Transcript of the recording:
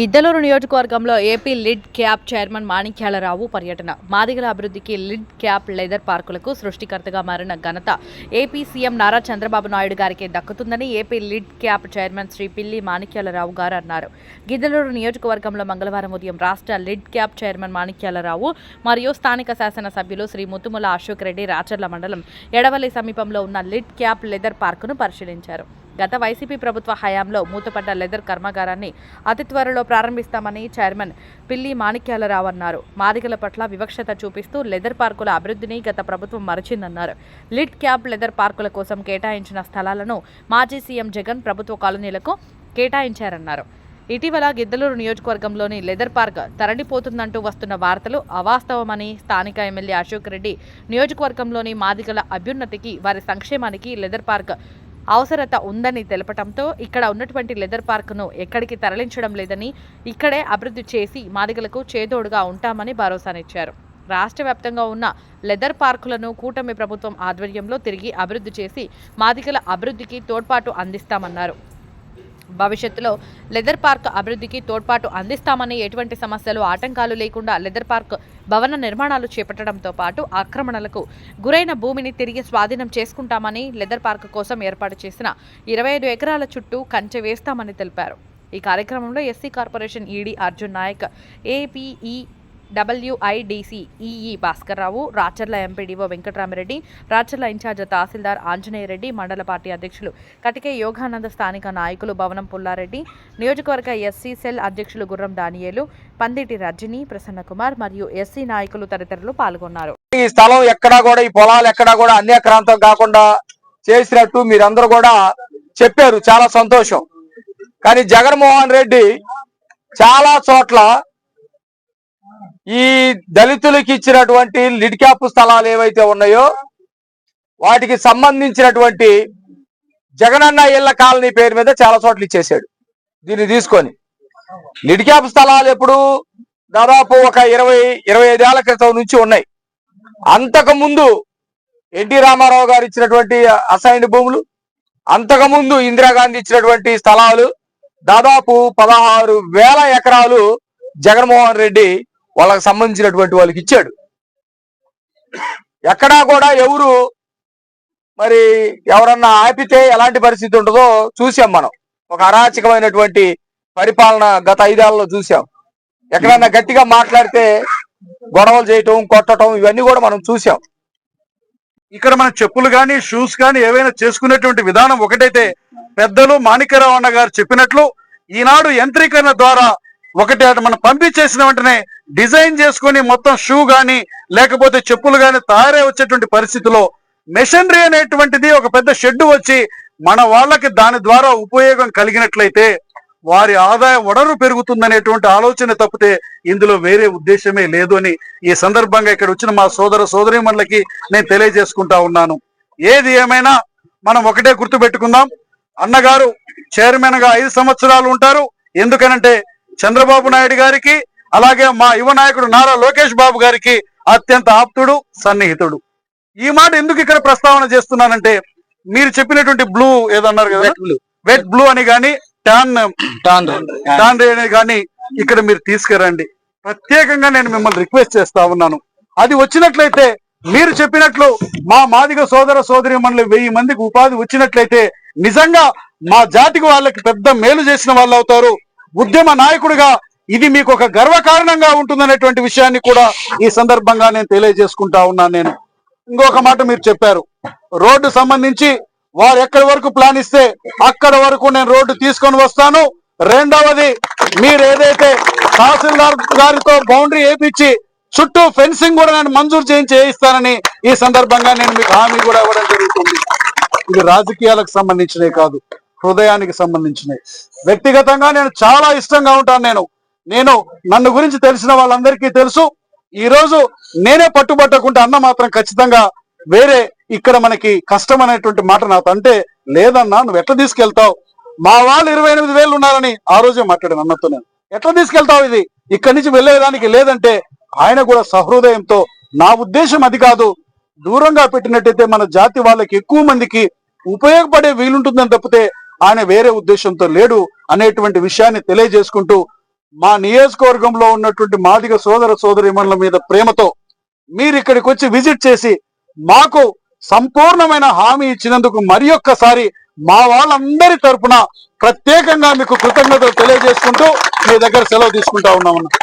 గిద్దలూరు నియోజకవర్గంలో AP lid cap chairman Manikyalarao పర్యటన. మాదిగల అభివృద్ధికి లిడ్ క్యాప్ లెదర్ పార్కులకు సృష్టికర్తగా మారిన ఘనత ఏపీ సీఎం నారా చంద్రబాబు నాయుడు గారికి దక్కుతుందని AP LIDCAP chairman Shri Pilli Manikyala Rao garu అన్నారు. గిద్దలూరు నియోజకవర్గంలో మంగళవారం ఉదయం రాష్ట్ర లిడ్ క్యాప్ చైర్మన్ మాణిక్యాలరావు మరియు స్థానిక శాసనసభ్యులు శ్రీ ముత్తుముల అశోక్ రెడ్డి రాచర్ల మండలం ఎడవల్లి సమీపంలో ఉన్న లిడ్ క్యాప్ లెదర్ పార్కును పరిశీలించారు. గత వైసీపీ ప్రభుత్వ హయాంలో మూతపడ్డ లెదర్ కర్మాగారాన్ని అతి త్వరలో ప్రారంభిస్తామని చైర్మన్ పిల్లి మాణిక్యాలరావు అన్నారు. మాదిగల పట్ల వివక్షత చూపిస్తూ లెదర్ పార్కుల అభివృద్ధిని గత ప్రభుత్వం మరచిందన్నారు. లిడ్ క్యాప్ లెదర్ పార్కుల కోసం కేటాయించిన స్థలాలను మాజీ సీఎం జగన్ ప్రభుత్వ కాలనీలకు కేటాయించారన్నారు. ఇటీవల గిద్దలూరు నియోజకవర్గంలోని లెదర్ పార్క్ తరలిపోతుందంటూ వస్తున్న వార్తలు అవాస్తవమని స్థానిక ఎమ్మెల్యే అశోక్ రెడ్డి నియోజకవర్గంలోని మాదిగల అభ్యున్నతికి వారి సంక్షేమానికి లెదర్ పార్క్ అవసరత ఉందని తెలపడంతో ఇక్కడ ఉన్నటువంటి లెదర్ పార్క్ను ఎక్కడికి తరలించడం లేదని ఇక్కడే అభివృద్ధి చేసి మాదిగలకు చేదోడుగా ఉంటామని భరోసానిచ్చారు రాష్ట్ర వ్యాప్తంగా ఉన్న లెదర్ పార్కులను కూటమి ప్రభుత్వం ఆధ్వర్యంలో తిరిగి అభివృద్ధి చేసి మాదిగల అభివృద్ధికి తోడ్పాటు అందిస్తామన్నారు. భవిష్యత్తులో లెదర్ పార్క్ అభివృద్ధికి తోడ్పాటు అందిస్తామని ఎటువంటి సమస్యలు ఆటంకాలు లేకుండా లెదర్ పార్క్ భవన నిర్మాణాలు చేపట్టడంతో పాటు ఆక్రమణలకు గురైన భూమిని తిరిగి స్వాధీనం చేసుకుంటామని లెదర్ పార్క్ కోసం ఏర్పాటు చేసిన ఇరవై ఐదు ఎకరాల చుట్టూ కంచె వేస్తామని తెలిపారు. ఈ కార్యక్రమంలో SC corporation ED Arjun Nayak APE WIDC EE Bhaskarrao Racharla MPDO Venkataramireddy Racharla incharge తహసీల్దార్ ఆంజనేయరెడ్డి మండల పార్టీ అధ్యక్షులు కటికే యోగానంద స్థానిక నాయకులు భవనం పుల్లారెడ్డి నియోజకవర్గ ఎస్సీ సెల్ అధ్యక్షులు గుర్రం దానియేలు పందిటి రజని ప్రసన్నకుమార్ మరియు ఎస్సీ నాయకులు తదితరులు పాల్గొన్నారు. ఈ స్థలం ఎక్కడా కూడా ఈ పొలాలు ఎక్కడా కూడా అన్యక్రాంతం కాకుండా చేసినట్టు మీరందరూ కూడా చెప్పారు. చాలా సంతోషం. కానీ జగన్మోహన్ రెడ్డి చాలా చోట్ల ఈ దళితులకి ఇచ్చినటువంటి లిడ్ క్యాప్ స్థలాలు ఏవైతే ఉన్నాయో వాటికి సంబంధించినటువంటి జగనన్న ఇళ్ళ కాలనీ పేరు మీద చాలా చోట్ల ఇచ్చేసాడు. దీన్ని తీసుకొని. లిడ్ క్యాప్ స్థలాలు ఎప్పుడు దాదాపు ఒక ఇరవై ఇరవై ఐదేళ్ళ క్రితం నుంచి ఉన్నాయి. అంతకు ముందు ఎన్టీ రామారావు గారు ఇచ్చినటువంటి అసైన్డ్ భూములు అంతకు ముందు ఇందిరాగాంధీ ఇచ్చినటువంటి స్థలాలు దాదాపు పదహారు వేల ఎకరాలు జగన్మోహన్ రెడ్డి వాళ్ళకి సంబంధించినటువంటి వాళ్ళకి ఇచ్చాడు. ఎక్కడా కూడా ఎవరు మరి ఎవరన్నా ఆపితే ఎలాంటి పరిస్థితి ఉంటుందో చూసాం మనం. ఒక అరాచకమైనటువంటి పరిపాలన గత ఐదేళ్ళలో చూసాం. ఎక్కడన్నా గట్టిగా మాట్లాడితే గొడవలు చేయటం కొట్టడం ఇవన్నీ కూడా మనం చూసాం. ఇక్కడ మన చెప్పులు కానీ షూస్ కానీ ఏవైనా చేసుకునేటువంటి విధానం ఒకటైతే పెద్దలు మాణిక్యరావు అన్న గారు చెప్పినట్లు ఈనాడు యంత్రీకరణ ద్వారా ఒకటి అటు మనం పంపించేసిన వెంటనే డిజైన్ చేసుకొని మొత్తం షూ కానీ లేకపోతే చెప్పులు కానీ తయారై వచ్చేటువంటి పరిస్థితిలో మెషినరీ అనేటువంటిది ఒక పెద్ద షెడ్ వచ్చి మన వాళ్ళకి దాని ద్వారా ఉపయోగం కలిగినట్లయితే వారి ఆదాయం వడరు పెరుగుతుందనేటువంటి ఆలోచన తప్పితే ఇందులో వేరే ఉద్దేశమే లేదు అని ఈ సందర్భంగా ఇక్కడ వచ్చిన మా సోదర సోదరిమణులకి నేను తెలియజేసుకుంటా ఉన్నాను. ఏది ఏమైనా మనం ఒకటే గుర్తు పెట్టుకుందాం అన్నగారు చైర్మన్గా ఐదు సంవత్సరాలు ఉంటారు. ఎందుకనంటే చంద్రబాబు నాయుడు గారికి అలాగే మా యువ నాయకుడు నారా లోకేష్ బాబు గారికి అత్యంత ఆప్తుడు సన్నిహితుడు. ఈ మాట ఎందుకు ఇక్కడ ప్రస్తావన చేస్తున్నానంటే మీరు చెప్పినటువంటి బ్లూ ఏదన్నారు కదా? వెట్ బ్లూ అని గాని టాన్ టాన్ అని గాని ఇక్కడ మీరు తీసుకురండి. ప్రత్యేకంగా నేను మిమ్మల్ని రిక్వెస్ట్ చేస్తా ఉన్నాను. అది వచ్చినట్లయితే మీరు చెప్పినట్లు మా మాదిగ సోదర సోదరి మనలు వెయ్యి మందికి ఉపాధి వచ్చినట్లయితే నిజంగా మా జాతికి వాళ్ళకి పెద్ద మేలు చేసిన వాళ్ళు అవుతారు ఉద్యమ నాయకుడిగా ఇది మీకు ఒక గర్వకారణంగా ఉంటుందనేటువంటి విషయాన్ని కూడా ఈ సందర్భంగా నేను తెలియజేసుకుంటా ఉన్నాను నేను. ఇంకొక మాట మీరు చెప్పారు. రోడ్డు సంబంధించి వారు ఎక్కడి వరకు ప్లాన్ ఇస్తే అక్కడ వరకు నేను రోడ్డు తీసుకొని వస్తాను. రెండవది మీరు ఏదైతే తహసీల్దార్ గారితో బౌండరీ వేపించి చుట్టూ ఫెన్సింగ్ కూడా నేను మంజూరు చేయించి వేయిస్తానని ఈ సందర్భంగా నేను మీకు హామీ కూడా ఇవ్వడం జరుగుతుంది. ఇది రాజకీయాలకు సంబంధించినవి కాదు హృదయానికి సంబంధించినవి. వ్యక్తిగతంగా నేను చాలా ఇష్టంగా ఉంటాను నేను. నేను నన్ను గురించి తెలిసిన వాళ్ళందరికీ తెలుసు. ఈ రోజు నేనే పట్టుబట్టకుంటే అన్న మాత్రం ఖచ్చితంగా వేరే ఇక్కడ మనకి కష్టం అనేటువంటి మాట నాతో అంటే లేదన్నా నువ్వు ఎట్లా తీసుకెళ్తావు? మా వాళ్ళు ఇరవై ఎనిమిది వేలు ఉన్నారని ఆ రోజే మాట్లాడాను అన్నతో నేను. ఎట్లా తీసుకెళ్తావు ఇది? ఇక్కడి నుంచి వెళ్ళేదానికి లేదంటే ఆయన కూడా సహృదయంతో నా ఉద్దేశం అది కాదు దూరంగా పెట్టినట్టయితే మన జాతి వాళ్ళకి ఎక్కువ మందికి ఉపయోగపడే వీలుంటుందని తప్పితే ఆయన వేరే ఉద్దేశంతో లేడు అనేటువంటి విషయాన్ని తెలియజేసుకుంటూ మా నియోజకవర్గంలో ఉన్నటువంటి మాదిగ సోదర సోదరిమణుల మీద ప్రేమతో మీరు ఇక్కడికి వచ్చి విజిట్ చేసి మాకు సంపూర్ణమైన హామీ ఇచ్చినందుకు మరి ఒక్కసారి మా వాళ్ళందరి తరఫున ప్రత్యేకంగా మీకు కృతజ్ఞతలు తెలియజేసుకుంటూ మీ దగ్గర సెలవు తీసుకుంటా ఉన్నామన్నా.